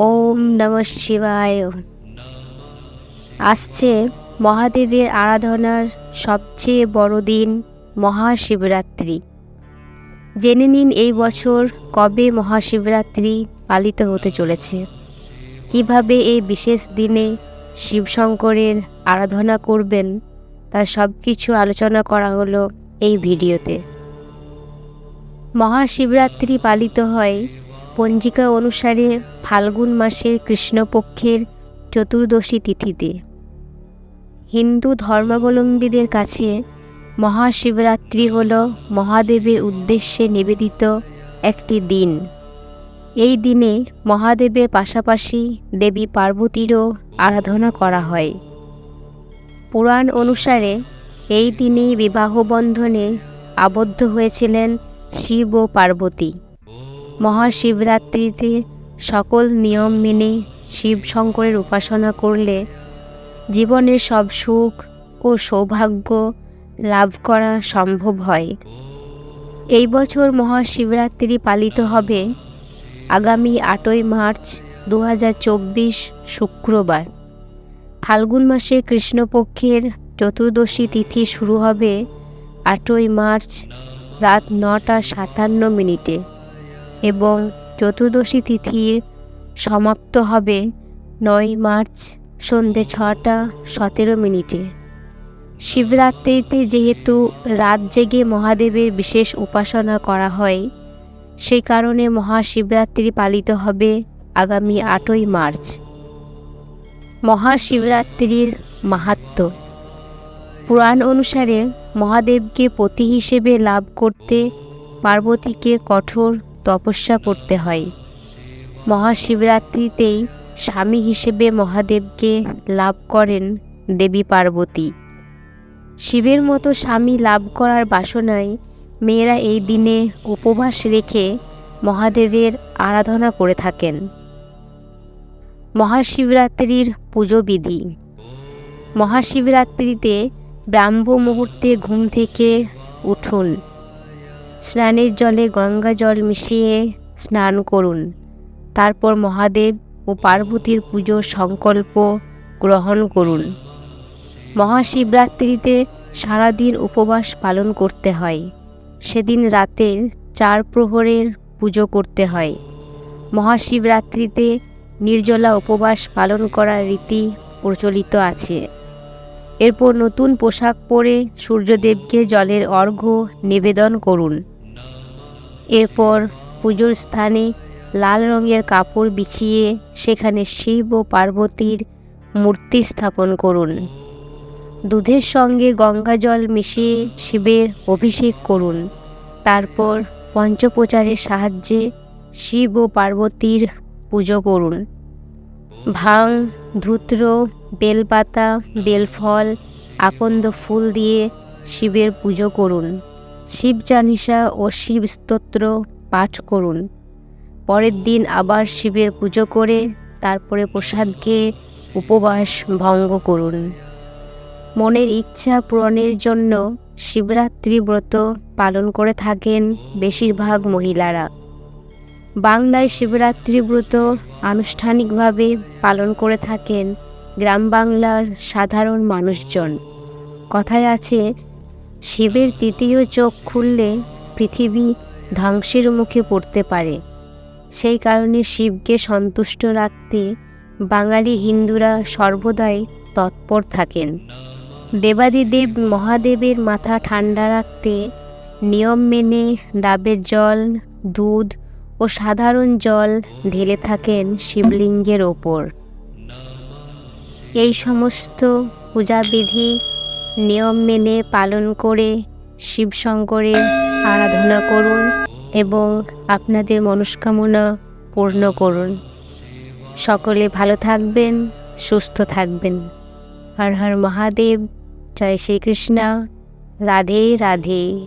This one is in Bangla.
ওম নম শিবায়। আসছে মহাদেবের আরাধনার সবচেয়ে বড় দিন মহাশিবরাত্রি। জেনে নিন এই বছর কবে মহাশিবরাত্রি পালিত হতে চলেছে। কীভাবে এই বিশেষ দিনে শিবশঙ্করের আরাধনা করবেন তার সব কিছু আলোচনা করা হলো এই ভিডিওতে। মহাশিবরাত্রি পালিত হয় পঞ্জিকা অনুসারে ফাল্গুন মাসের কৃষ্ণপক্ষের চতুর্দশী তিথিতে। হিন্দু ধর্মাবলম্বীদের কাছে মহাশিবরাত্রি হল মহাদেবের উদ্দেশ্যে নিবেদিত একটি দিন। এই দিনে মহাদেবের পাশাপাশি দেবী পার্বতীরও আরাধনা করা হয়। পুরাণ অনুসারে এই দিনেই বিবাহ বন্ধনে আবদ্ধ হয়েছিলেন শিব ও পার্বতী। মহাশিবরাত্রিতে সকল নিয়ম মেনে শিব শঙ্করের উপাসনা করলে জীবনের সব সুখ ও সৌভাগ্য লাভ করা সম্ভব হয়। এই বছর মহাশিবরাত্রি পালিত হবে আগামী আটই মার্চ দু হাজার চব্বিশ শুক্রবার। ফাল্গুন মাসে কৃষ্ণপক্ষের চতুর্দশী তিথি শুরু হবে আটই মার্চ রাত নটা সাতান্ন মিনিটে। এবং চতুর্দশী তিথির সমাপ্ত হবে নয় মার্চ সন্ধে ছটা সতেরো মিনিটে। শিবরাত্রিতে যেহেতু রাত জেগে মহাদেবের বিশেষ উপাসনা করা হয় সেই কারণে মহাশিবরাত্রি পালিত হবে আগামী আটই মার্চ। মহাশিবরাত্রির মাহাত্ম। পুরাণ অনুসারে মহাদেবকে পতি হিসেবে লাভ করতে পার্বতীকে কঠোর তপস্যা করতে হয়। মহাশিবরাত্রিতেই স্বামী হিসেবে মহাদেবকে লাভ করেন দেবী পার্বতী। শিবের মতো স্বামী লাভ করার বাসনায় মেয়েরা এই দিনে উপবাস রেখে মহাদেবের আরাধনা করে থাকেন। মহাশিবরাত্রির পুজো বিধি মহাশিবরাত্রিতে ব্রাহ্ম মুহূর্তে ঘুম থেকে উঠুন। স্নানের জলে গঙ্গা জল মিশিয়ে স্নান করুন। তারপর মহাদেব ও পার্বতীর পুজোর সংকল্প গ্রহণ করুন। মহাশিবরাত্রিতে সারাদিন উপবাস পালন করতে হয়। সেদিন রাতে চার প্রহরের পুজো করতে হয়। মহাশিবরাত্রিতে নির্জলা উপবাস পালন করার রীতি প্রচলিত আছে। এরপর নতুন পোশাক পরে সূর্যদেবকে জলের অর্ঘ্য নিবেদন করুন। এরপর পুজোর স্থানে লাল রঙের কাপড় বিছিয়ে সেখানে শিব ও পার্বতীর মূর্তি স্থাপন করুন। দুধের সঙ্গে গঙ্গা জল মিশিয়ে শিবের অভিষেক করুন। তারপর পঞ্চপ্রচারের সাহায্যে শিব ও পার্বতীর পুজো করুন। ভাং, ধূত্র বেলপাতা, বেলফল, আকন্দ ফুল দিয়ে শিবের পুজো করুন। শিব চালিসা ও শিব স্তোত্র পাঠ করুন। পরের দিন আবার শিবের পুজো করে তারপরে প্রসাদ খেয়ে উপবাস ভঙ্গ করুন। মনের ইচ্ছা পূরণের জন্য শিবরাত্রি ব্রত পালন করে থাকেন বেশিরভাগ মহিলারা। বাংলায় শিবরাত্রি ব্রত আনুষ্ঠানিকভাবে পালন করে থাকেন গ্রাম বাংলার সাধারণ মানুষজন। কথায় আছে, শিবের তৃতীয় চোখ খুললে পৃথিবী ধ্বংসের মুখে পড়তে পারে। সেই কারণে শিবকে সন্তুষ্ট রাখতে বাঙালি হিন্দুরা সর্বদাই তৎপর থাকেন। দেবাদিদেব মহাদেবের মাথা ঠান্ডা রাখতে নিয়ম মেনে ডাবের জল, দুধ ও সাধারণ জল ঢেলে থাকেন শিবলিঙ্গের ওপর। এই সমস্ত পূজাবিধি নিয়ম মেনে পালন করে শিবশঙ্করের আরাধনা করুন এবং আপনাদের মনস্কামনা পূর্ণ করুন। সকলে ভালো থাকবেন, সুস্থ থাকবেন। হর হর মহাদেব, জয় শ্রীকৃষ্ণ। রাধে রাধে।